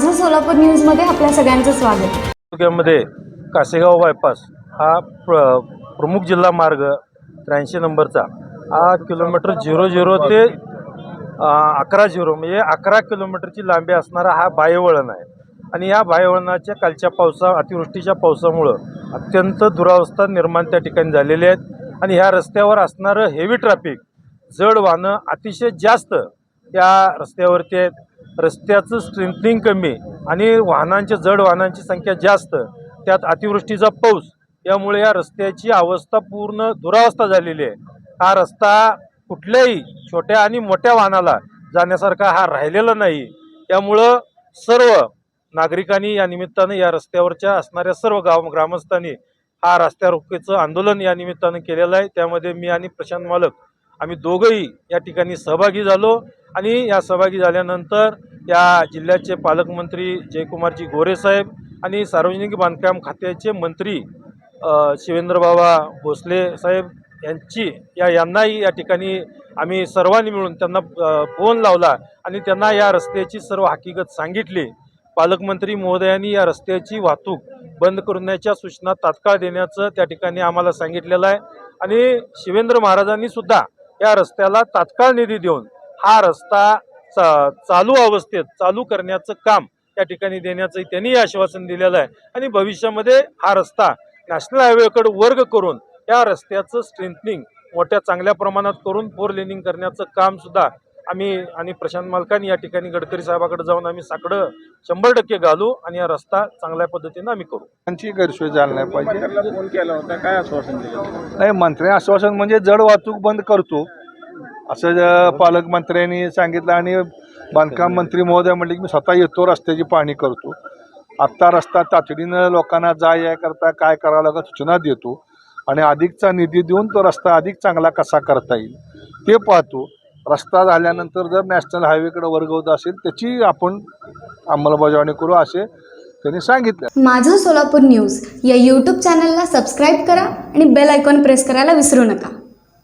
माझं सोलापूर न्यूजमध्ये आपल्या सगळ्यांचं स्वागत. तालुक्यामध्ये कासेगाव बायपास हा प्र प्रमुख जिल्हा मार्ग त्र्याऐंशी नंबरचा. हा किलोमीटर झिरो झिरो ते अकरा झिरो म्हणजे अकरा किलोमीटरची लांबी असणारा हा बायवळण आहे. आणि या बायवळणाच्या कालच्या पावसा अतिवृष्टीच्या पावसामुळं अत्यंत दुरावस्था निर्माण त्या ठिकाणी झालेली आहेत. आणि ह्या रस्त्यावर असणारं हेवी ट्रॅफिक जड वाहनं अतिशय जास्त त्या रस्त्यावरती आहेत. रस्त्याचं स्ट्रेंथनिंग कमी आणि वाहनांच्या जड वाहनांची संख्या जास्त त्यात अतिवृष्टीचा पाऊस यामुळे या रस्त्याची अवस्था पूर्ण दुरावस्था झालेली आहे. हा रस्ता कुठल्याही छोट्या आणि मोठ्या वाहनाला जाण्यासारखा हा राहिलेला नाही. त्यामुळं सर्व नागरिकांनी या निमित्तानं या रस्त्यावरच्या असणाऱ्या सर्व गाव ग्रामस्थांनी हा रस्त्या रोखेचं आंदोलन या निमित्तानं केलेलं आहे. त्यामध्ये मी आणि प्रशांत मालक आम्ही दोघंही या ठिकाणी सहभागी झालो. आणि या सहभागी झाल्यानंतर या जिल्ह्याचे पालकमंत्री जयकुमारजी गोरे साहेब आणि सार्वजनिक बांधकाम खात्याचे मंत्री शिवेंद्रबाबा भोसले साहेब यांची या यांनाही या ठिकाणी आम्ही सर्वांनी मिळून त्यांना फोन लावला आणि त्यांना या रस्त्याची सर्व हकीकत सांगितली. पालकमंत्री महोदयांनी या रस्त्याची वाहतूक बंद करण्याच्या सूचना तात्काळ देण्याचं त्या ठिकाणी आम्हाला सांगितलेलं आहे. आणि शिवेंद्र महाराजांनी सुद्धा या रस्त्याला तात्काळ निधी देऊन हा रस्ता चा- चालू अवस्थेत चालू करण्याचं काम त्या ठिकाणी देण्याचं त्यांनी आश्वासन दिलेलं आहे. आणि भविष्यामध्ये हा रस्ता नॅशनल हायवेकडे वर्ग करून या रस्त्याचं स्ट्रेंथनिंग मोठ्या चांगल्या प्रमाणात करून फोर लेनिंग करण्याचं काम सुद्धा आम्ही आणि प्रशांत मालकांनी या ठिकाणी गडकरी साहेबाकडे जाऊन आम्ही साकडं शंभर टक्के घालू आणि हा रस्ता चांगल्या पद्धतीनं आम्ही करू. त्यांची गैरसोय झाली नाही पाहिजे. मंत्र्यांना फोन केला होता. काय आश्वासन दिलं? नाही मंत्री आश्वासन म्हणजे जड वाहतूक बंद करतो. असं पालकमंत्र्यांनी सांगितलं आणि बांधकाम मंत्री महोदय म्हणले की मी स्वतः येतो रस्त्याची पाहणी करतो. आत्ता रस्ता तातडीनं लोकांना जा या करता काय करावं लागत सूचना देतो. आणि अधिकचा निधी देऊन तो रस्ता अधिक चांगला कसा करता येईल ते पाहतो. रस्ता झाल्यानंतर जर नॅशनल हायवेकडे वर्ग होत असेल त्याची आपण अंमलबजावणी करू असे त्यांनी सांगितलं. माझं सोलापूर न्यूज या यूट्यूब चॅनलला सबस्क्राईब करा आणि बेल आयकॉन प्रेस करायला विसरू नका.